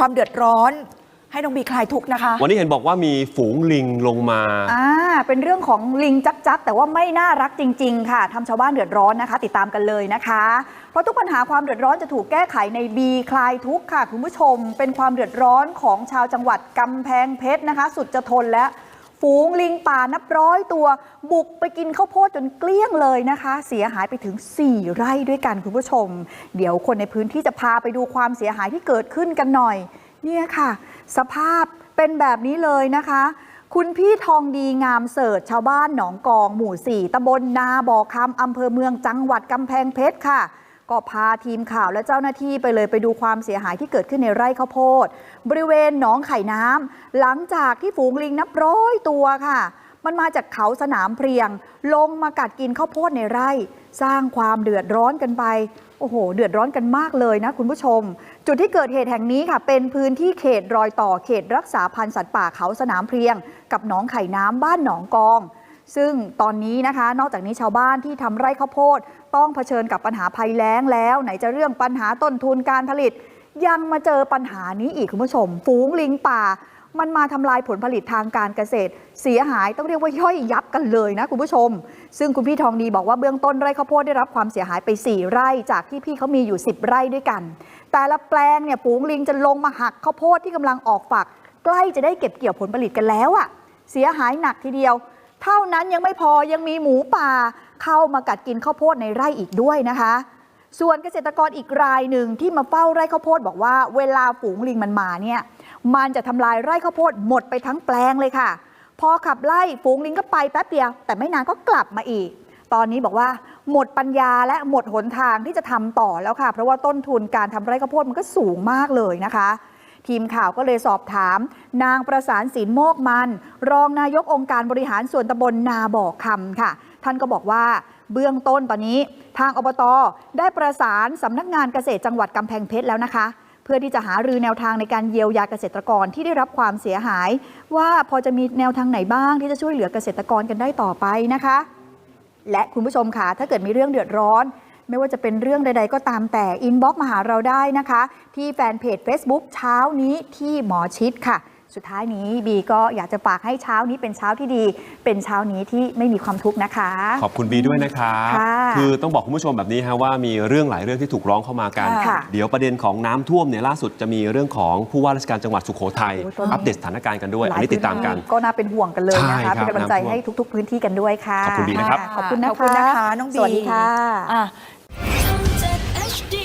ความเดือดร้อน ให้น้องบีคลายทุกข์นะคะ วันนี้เห็นบอกว่ามีฝูงลิงลงมา อ่า เป็นเรื่องของลิงจักจักแต่ว่าไม่น่ารักจริง ๆ ค่ะทำชาวบ้านเดือดร้อนนะคะ ติดตามกันเลยนะคะ เพราะทุกปัญหาความเดือดร้อนจะถูกแก้ไขในบีคลายทุกข์ค่ะ คุณผู้ชม เป็นความเดือดร้อนของชาวจังหวัดกำแพงเพชรนะคะ สุดจะทนและ ฝูงลิงป่านับร้อยตัว บุกไปกินข้าวโพดจนเกลี้ยงเลยนะคะ เสียหายไปถึง 4 ไร่ด้วยกันคุณผู้ชม เดี๋ยวคนในพื้นที่จะพาไปดูความเสียหายที่เกิดขึ้นกันหน่อย เนี่ยค่ะ สภาพเป็นแบบนี้เลยนะคะ คุณพี่ทองดีงามเสิร์ชชาวบ้านหนองกอง หมู่ 4ตำบลนาบ่อคำอำเภอเมืองจังหวัดกำแพงเพชรค่ะ ก็พาทีมข่าวและเจ้าหน้าที่ไปเลยไปดูความเสียหายที่เกิดขึ้นในไร่ข้าวโพด บริเวณหนองไข่น้ำหลังจากที่ฝูงลิงนับร้อยตัวค่ะ มันมาจากเขาสนามเพียง ลงมากัดกินข้าวโพดในไร่ สร้างความเดือดร้อนกันไปโอ้โห เดือดร้อนกันมากเลยนะคุณผู้ชม จุดที่เกิดเหตุแห่งนี้ค่ะ เป็นพื้นที่เขตรอยต่อเขตรักษาพันธุ์สัตว์ป่าเขาสนามเพียง กับหนองไข่น้ำบ้านหนองกอง ซึ่งตอนนี้นะคะ นอกจากนี้ชาวบ้านที่ทำไร่ข้าวโพด ต้องเผชิญกับปัญหาภัยแล้งแล้ว ไหนจะเรื่องปัญหาต้นทุนการผลิต ยังมาเจอปัญหานี้อีกคุณผู้ชม ฝูงลิงป่า มันมาทำลายผลผลิตทางการเกษตร เสียหายต้องเรียกว่าย่อยยับกันเลยนะคุณผู้ชม ซึ่งคุณพี่ทองดีบอกว่าเบื้องต้นไร่ข้าวโพดได้รับความเสียหายไป 4 ไร่จากที่พี่เขามีอยู่ 10 ไร่ด้วยกัน แต่ละแปลงเนี่ยฝูงลิงจะลงมาหักข้าวโพดที่กำลังออกฝัก ใกล้จะได้เก็บเกี่ยวผลผลิตกันแล้วอะเสียหายหนักทีเดียว เท่านั้นยังไม่พอยังมีหมูป่าเข้ามากัดกินข้าวโพดในไร่อีกด้วยนะคะ ส่วนเกษตรกรอีกรายหนึ่งที่มาเฝ้าไร่ข้าวโพดบอกว่า เวลาฝูงลิงมันมาเนี่ยมันจะทำลายไร่ข้าวโพดหมดไปทั้งแปลงเลยค่ะ พอขับไล่ฝูงลิงก็ไปแป๊บเดียว แต่ไม่นานก็กลับมาอีก ตอนนี้บอกว่า หมดปัญญาและหมดหนทางที่จะทำต่อแล้วค่ะ เพราะว่าต้นทุนการทำไร่ข้าวโพดมันก็สูงมากเลยนะคะ ทีมข่าวก็เลยสอบถาม นางประสานศิลโมกมัน รองนายกองค์การบริหารส่วนตำบลนาบ่อคำค่ะ ท่านก็บอกว่าเบื้องต้นตอนนี้ ทางอบตได้ประสานสำนักงานเกษตรจังหวัดกำแพงเพชรแล้วนะคะ เพื่อที่จะหารือแนวทางในการเยียวยาเกษตรกรที่ได้รับความเสียหาย ว่าพอจะมีแนวทางไหนบ้างที่จะช่วยเหลือเกษตรกรกันได้ต่อไปนะคะ และคุณผู้ชมค่ะถ้าเกิดมีเรื่องเดือดร้อน ไม่ว่าจะเป็นเรื่องใด ๆ ก็ตามแต่อินบ็อกมาหาเราได้นะคะ ที่แฟนเพจ Facebook เช้านี้ที่หมอชิดค่ะ สุดท้ายนี้บีก็อยากจะฝากให้เช้านี้เป็นเช้าที่ดี เป็นเช้านี้ที่ไม่มีความทุกข์นะคะ ขอบคุณบีด้วยนะครับค่ะคือต้องบอกคุณผู้ชมแบบนี้ฮะว่ามีเรื่องหลายเรื่องที่ถูกร้องเข้ามากัน ค่ะเดี๋ยวประเด็นของน้ำท่วมเนี่ยล่าสุดจะมีเรื่องของผู้ว่าราชการจังหวัดสุโขทัยโอ้ยตอนนี้ อัปเดตสถานการณ์กันด้วย อันนี้ติดตามกัน ก็น่าเป็นห่วงกันเลยใช่นะครัคะบเป็นกำลังใจน้ำท่วมให้ทุก ๆ พื้นที่กันด้วยค่ะขอบคุณบีนะครับ ขอบคุณนะขอบคุณนะคะน้องบี สวัสดีค่ะ อะ Dude.